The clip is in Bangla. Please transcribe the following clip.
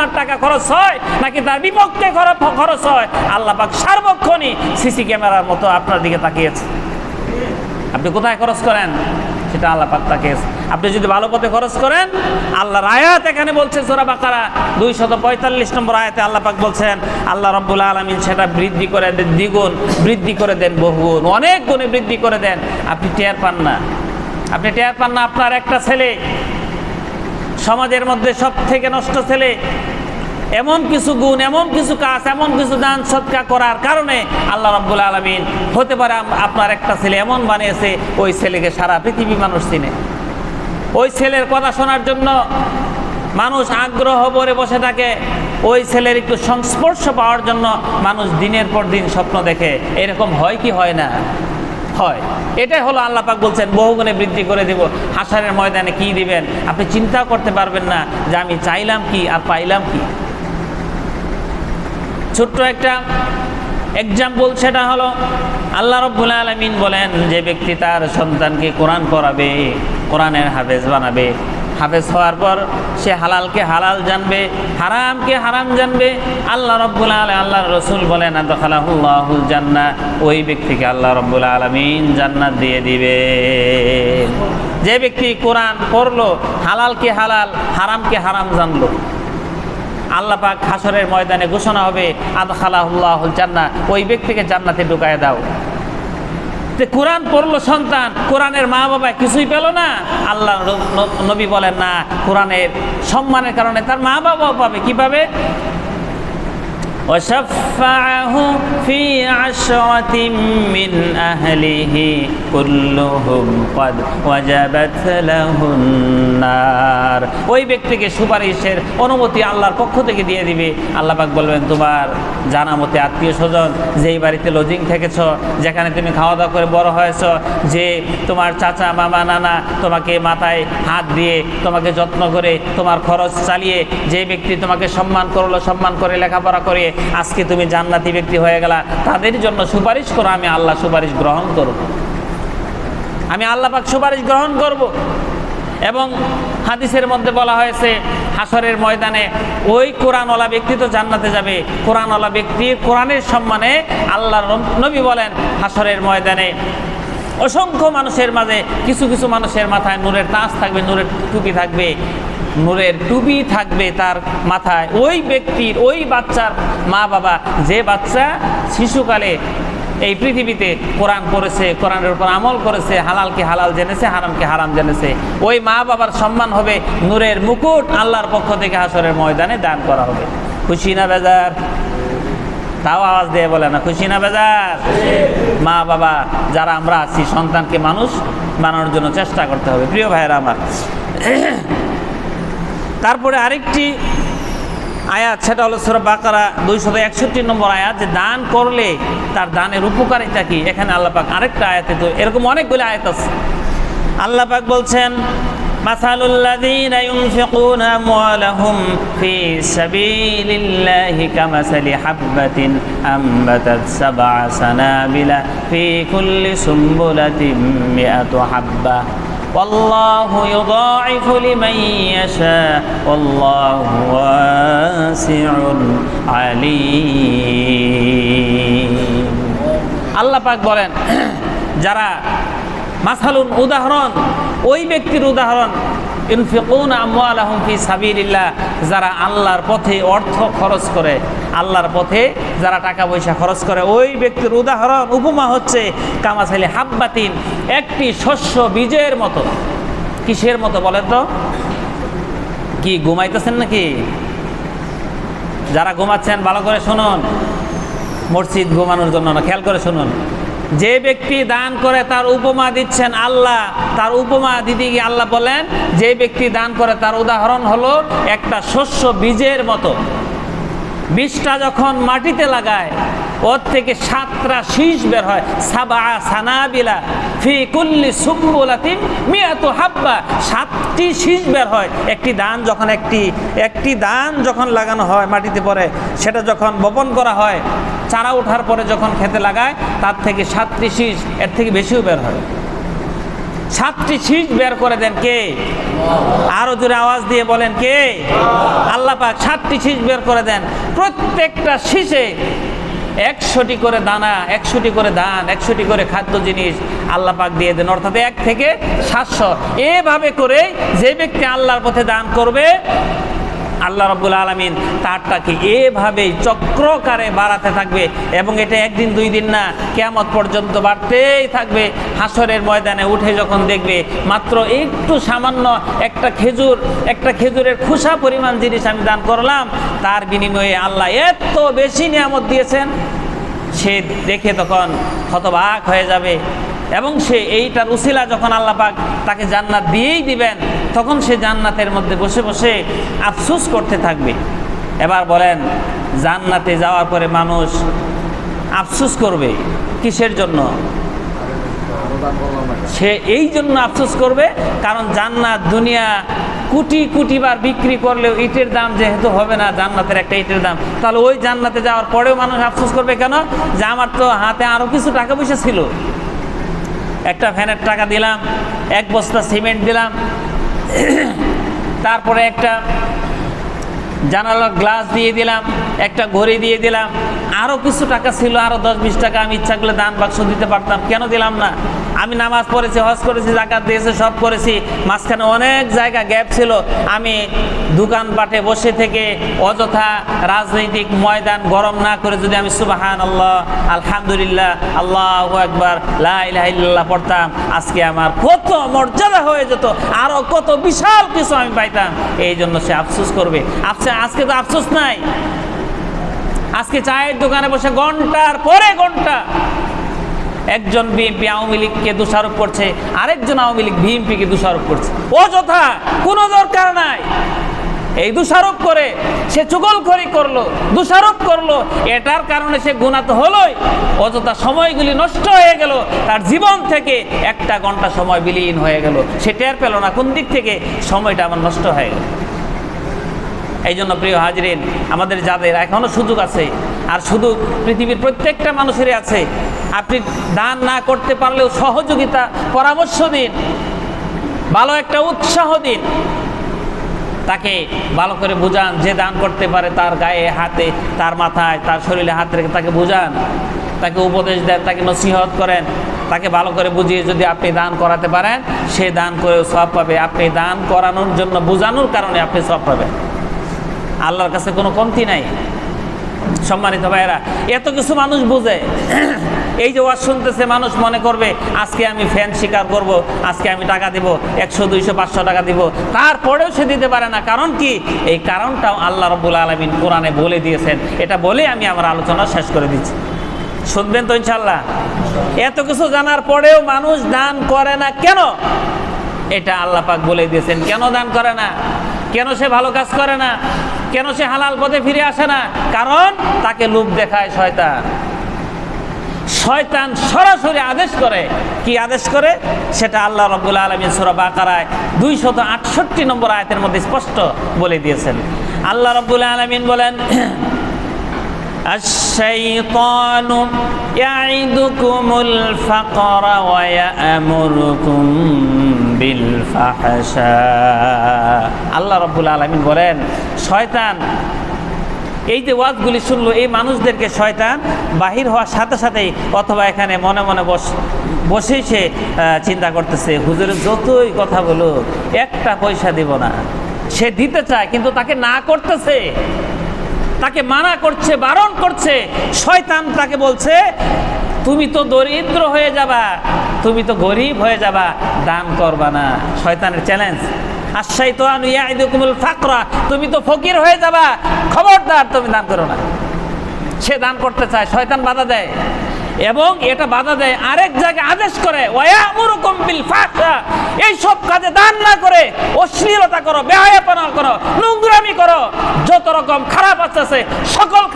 আপনার টাকা খরচ হয় নাকি তার বিপক্ষে খরচ হয়? আল্লাহ পাক সার্বক্ষণই সিসি ক্যামেরার মতো আপনার দিকে তাকিয়েছে। আপনি কোথায় খরচ করেন? সেটা আল্লাহ পাক আপনি যদি ভালো পথে খরচ করেন, আল্লাহর আয়াত এখানে বলছে, সোরা বাকারা দুই শত পঁয়তাল্লিশ নম্বর আয়াতে আল্লাহ পাক বলছেন, আল্লাহ রব্বুল আলমিন সেটা বৃদ্ধি করে দেন, দ্বিগুণ বৃদ্ধি করে দেন, বহুগুণ, অনেক গুণে বৃদ্ধি করে দেন। আপনি টের পান না। আপনি টের পান না, আপনার একটা ছেলে সমাজের মধ্যে সব থেকে নষ্ট ছেলে, এমন কিছু গুণ, এমন কিছু কাজ, এমন কিছু দান সৎকা করার কারণে আল্লাহ রাব্বুল আলমিন হতে পারে আপনার একটা ছেলে এমন বানিয়েছে, ওই ছেলেকে সারা পৃথিবী মানুষ চিনে। ওই ছেলের কথা শোনার জন্য মানুষ আগ্রহ ভরে বসে থাকে, ওই ছেলের একটু সংস্পর্শ পাওয়ার জন্য মানুষ দিনের পর দিন স্বপ্ন দেখে। এরকম হয় কি হয় না? হয়। এটাই হলো আল্লাহ পাক বলছেন, বহুগুণে বৃদ্ধি করে দেব। হাসারের ময়দানে কি দিবেন? আপনি চিন্তা করতে পারবেন না যে আমি চাইলাম কি আর পাইলাম কি। ছোট্ট একটা এক্সাম্পল সেটা হলো, আল্লাহ রব্বুল আলমিন বলেন, যে ব্যক্তি তার সন্তানকে কোরআন করাবে কোরআনের হাফেজ বানাবে হাফেজ হওয়ার পর সে হালালকে হালাল জানবে, হারামকে হারাম জানবে। আল্লাহ রব্বুল আল আল্লাহ রসুল বলেন আল্লাহুল জান্না ওই ব্যক্তিকে আল্লাহ রব্বুল আলমিন জান্নাত দিয়ে দিবে। যে ব্যক্তি কোরআন পড়ল, হালালকে হালাল, হারামকে হারাম জানলো। আল্লাহ পাক হাসরের ময়দানে ঘোষণা হবে আদখালাহুল্লাহুল জান্না ওই ব্যক্তিকে জান্নাতে ঢুকায় দাও। যে কোরআন পড়ল সন্তান, কোরআনের মা বাবা কিছুই পেল না। আল্লাহ নবী বলেন, না, কোরআনের সম্মানের কারণে তার মা বাবাও পাবে। কি পাবে وشفعه في عشرة من أهله كلهم قد وجبت له النار ওই ব্যক্তিকে সুপারিশের অনুমতি আল্লাহর পক্ষ থেকে দিয়ে দিবে আল্লাহ পাক বলবেন তোমার জানা মতে আত্মীয় স্বজন যেই বাড়িতে লজিং থেকেছ যেখানে তুমি খাওয়া দাওয়া করে বড় হয়েছ যে তোমার চাচা মামা নানা তোমাকে মাথায় হাত দিয়ে তোমাকে যত্ন করে তোমার খরচ চালিয়ে যে ব্যক্তি তোমাকে সম্মান করলো সম্মান করে লেখাপড়া করে আজকে তুমি জান্নাতি ব্যক্তি হয়ে গেলা। তাদের জন্য সুপারিশ করো, আমি আল্লাহ সুপারিশ গ্রহণ করব। আমি আল্লাহ পাক সুপারিশ গ্রহণ করব। এবং হাদিসের মধ্যে বলা হয়েছে হাসরের ময়দানে ওই কোরআনওয়ালা ব্যক্তি তো জান্নাতে যাবে। কোরআনওয়ালা ব্যক্তি কোরআনের সম্মানে আল্লাহ নবী বলেন হাসরের ময়দানে অসংখ্য মানুষের মাঝে, কিছু কিছু মানুষের মাথায় নূরের তাজ থাকবে, নূরের টুপি থাকবে, নূরের টুপি থাকবে তার মাথায়। ওই ব্যক্তির, ওই বাচ্চার মা বাবা যে বাচ্চা শিশুকালে এই পৃথিবীতে কোরআন পড়েছে, কোরআনের উপর আমল করেছে, হালালকে হালাল জেনেছে, হারামকে হারাম জেনেছে, ওই মা বাবার সম্মান হবে নূরের মুকুট, আল্লাহর পক্ষ থেকে হাসরের ময়দানে দান করা হবে। খুশি না বেজার? তাও আওয়াজ দিয়ে বলে না, খুশি না বেজার? মা বাবা, যারা আমরা আছি, সন্তানকে মানুষ বানানোর জন্য চেষ্টা করতে হবে। প্রিয় ভাইয়েরা আমার, তারপরে আরেকটি আয়াত, সেটা হলো সুরা বাকারা দুইশত একষট্টি নম্বর আয়াত, যে দান করলে তার দানের উপকারিতা কি? এখানে আল্লাপাক আরেকটা আয়াতে তো এরকম অনেকগুলো আয়াত আছে। আল্লাহ পাক বলছেন مثل الذين ينفقون أموالهم في سبيل الله كمثل حبة أنبتت سبع سنابل في كل سنبلة مئة حبة والله يضاعف لمن يشاء والله واسع عليم আল্লাহ পাক বলেন যারা মাসালুন উদাহরণ, ওই ব্যক্তির উদাহরণ, ইনফিকুন ফি সাবিলিল্লাহ, যারা আল্লাহর পথে অর্থ খরচ করে, আল্লাহর পথে যারা টাকা পয়সা খরচ করে, ওই ব্যক্তির উদাহরণ, উপমা হচ্ছে কামাসালি হাব্বাতিন, একটি শস্য বীজের মতো। কিসের মতো বলেন তো? কি ঘুমাইতেছেন নাকি? যারা ঘুমাচ্ছেন, ভালো করে শুনুন। মসজিদ ঘুমানোর জন্য না, খেয়াল করে শুনুন। যে ব্যক্তি দান করে তার উপমা দিচ্ছেন আল্লাহ, তার উপমা দিদি আল্লাহ বলেন, যে ব্যক্তি দান করে তার উদাহরণ হলো একটা শস্য বীজের মতো। বীজটা যখন মাটিতে লাগায়, ওর থেকে সাতটা শীষ বের হয়। সাবা সানাবিলা ফি কুল্লি সুম্বুলাতিন মিয়াতু হাব্বা। সাতটি শীষ বের হয়। একটি দান যখন একটি একটি দান যখন লাগানো হয় মাটিতে পড়ে, সেটা যখন বপন করা হয় চারা ওঠার পরে যখন খেতে লাগায়, তার থেকে সাতটি শীষ, এর থেকে বেশিও বের হয়। সাতটি শীষ বের করে দেন কে? আরও জোরে আওয়াজ দিয়ে বলেন কে? আল্লাহ পাক সাতটি শীষ বের করে দেন। প্রত্যেকটা শীষে একশোটি করে দানা, একশোটি করে ধান একশোটি করে খাদ্য জিনিস আল্লাহ পাক দিয়ে দেন। অর্থাৎ এক থেকে সাতশো। এভাবে করে যে ব্যক্তি আল্লাহর পথে দান করবে আল্লাহ রব্বুল আলমিন তারটাকে এভাবেই চক্রকারে বাড়াতে থাকবে এবং এটা একদিন, দুই দিন না কেমত পর্যন্ত বাড়তেই থাকবে। হাসরের ময়দানে উঠে যখন দেখবে, মাত্র একটু সামান্য একটা খেজুর, একটা খেজুরের খুশা পরিমাণ জিনিস আমি দান করলাম, তার বিনিময়ে আল্লাহ এত বেশি নিয়ামত দিয়েছেন, সে দেখে তখন হতবাক হয়ে যাবে। এবং সে এইটার উসিলা যখন আল্লাপাক তাকে জান্নাত দিয়েই দিবেন, তখন সে জান্নাতের মধ্যে বসে বসে আফসোস করতে থাকবে। এবার বলেন, জান্নাতে যাওয়ার পরে মানুষ আফসুস করবে কিসের জন্য? সে এই জন্য আফসোস করবে, কারণ জান্নাত দুনিয়া কোটি কোটি বার বিক্রি করলেও ইটের দাম যেহেতু হবে না, জান্নাতের একটা ইটের দাম। তাহলে ওই জান্নাতে যাওয়ার পরেও মানুষ আফসোস করবে কেন? যে আমার তো হাতে আরও কিছু টাকা পয়সা ছিল। একটা ফ্যানের টাকা দিলাম, এক বস্তা সিমেন্ট দিলাম, তারপরে একটা জানালার গ্লাস দিয়ে দিলাম, একটা ঘড়ি দিয়ে দিলাম আরও কিছু টাকা ছিল আরও দশ বিশ টাকা আমি ইচ্ছা করলে দান বাক্স দিতে পারতাম। কেন দিলাম না? আমি নামাজ পড়েছি, হজ করেছি, জাকাত দিয়েছে, সব করেছি। মাঝখানে অনেক জায়গা গ্যাপ ছিল। আমি দোকান দোকানপাটে বসে থেকে অযথা রাজনৈতিক ময়দান গরম না করে যদি আমি সুবাহান আল্লাহ আলহামদুলিল্লাহ আল্লাহ একবার লাহ পড়তাম, আজকে আমার কত মর্যাদা হয়ে যেত আরও কত বিশাল কিছু আমি পাইতাম। এই জন্য সে আফসোস করবে। আফসোস আজকে তো আফসোস নাই। আজকে চায়ের দোকানে বসে ঘণ্টার পরে ঘণ্টা একজন বিএনপি আওয়ামী লীগকে দোষারোপ করছে, আরেকজন আওয়ামী লীগ বিএনপিকে দোষারোপ করছে। অযথা কোনো দরকার নাই। এই দোষারোপ করে সে চুগলখড়ি করল, দোষারোপ করল। এটার কারণে সে গুণাত হলোই। অযথা সময়গুলি নষ্ট হয়ে গেল, তার জীবন থেকে একটা ঘণ্টা সময় বিলীন হয়ে গেল। সে টের পেল না কোন দিক থেকে সময়টা আমার নষ্ট হয়ে গেল। এই জন্য প্রিয় হাজরিন, আমাদের যাদের এখনও সুযোগ আছে, আর শুধু পৃথিবীর প্রত্যেকটা মানুষেরই আছে, আপনি দান না করতে পারলেও সহযোগিতা, পরামর্শ দিন, ভালো একটা উৎসাহ দিন। তাকে ভালো করে বুঝান, যে দান করতে পারে তার গায়ে, হাতে, তার মাথায়, তার শরীরে হাত রেখে তাকে বুঝান, তাকে উপদেশ দেন, তাকে নসিহত করেন, তাকে ভালো করে বুঝিয়ে যদি আপনি দান করাতে পারেন, সে দান করেও সব পাবে। আপনি দান করানোর জন্য বোঝানোর কারণে আপনি সব পাবেন। আল্লাহর কাছে কোনো কমতি নাই। সম্মানিত ভাইয়েরা, এত কিছু মানুষ বুঝে। এই যে ওয়াজ শুনতেছে, মানুষ মনে করবে, আজকে আমি ফ্যান স্বীকার করব, আজকে আমি টাকা দিব, একশো, দুইশো, পাঁচশো টাকা দিব। তারপরেও সে দিতে পারে না। কারণ কি? এই কারণটাও আল্লাহ রব্বুল আলমিন কোরআনে বলে দিয়েছেন। এটা বলে আমি আমার আলোচনা শেষ করে দিচ্ছি। শুনবেন তো ইনশাল্লাহ এত কিছু জানার পরেও মানুষ দান করে না। কেন? এটা আল্লাহ পাক বলে দিয়েছেন। কেন দান করে না? কেন সে ভালো কাজ করে না কেন সে হালাল পথে ফিরে আসে না কারণ তাকে লোভ দেখায় শয়তান শয়তান সরাসরি আদেশ করে কি আদেশ করে সেটা আল্লাহ রব্বুল আলমিন সুরা বাকারায় দুইশত আটষট্টি নম্বর আয়তের মধ্যে স্পষ্ট বলে দিয়েছেন আল্লাহ রব্বুল আলমিন বলেন الشيطان يعدكم الفقر ويأمركم بالفحشاء আল্লাহ রব্বুল আলমিন বলেন, শয়তান, এই যে ওয়াজগুলি শুনলো, এই মানুষদেরকে শয়তান বাহির হওয়ার সাথে সাথেই অথবা এখানে মনে মনে বস, বসেই সে চিন্তা করতেছে, হুজুরের যতই কথা বলো একটা পয়সা দিব না। সে দিতে চায়, কিন্তু তাকে না করতেছে। তাকে মানা করছে, বারণ করছে। শয়তান তাকে বলছে তুমি তো দরিদ্র হয়ে যাবা, তুমি তো গরিব হয়ে যাবা, দান করবা না। শয়তানের চ্যালেঞ্জ আশ্বাই তো আনুয়াইদুকুমুল ফাকরা, তুমি তো ফকির হয়ে যাবা, খবরদার তুমি দান করো না। সে দান করতে চায়, শয়তান বাধা দেয়। এবং এটা বাধা দেয়, আরেক জায়গায় আদেশ করে এই সব কাজে দান না করে, অশ্লীলতা করো, বেহায়াপনা করো, নোংরামি করো, যত রকম খারাপ আছে, সকল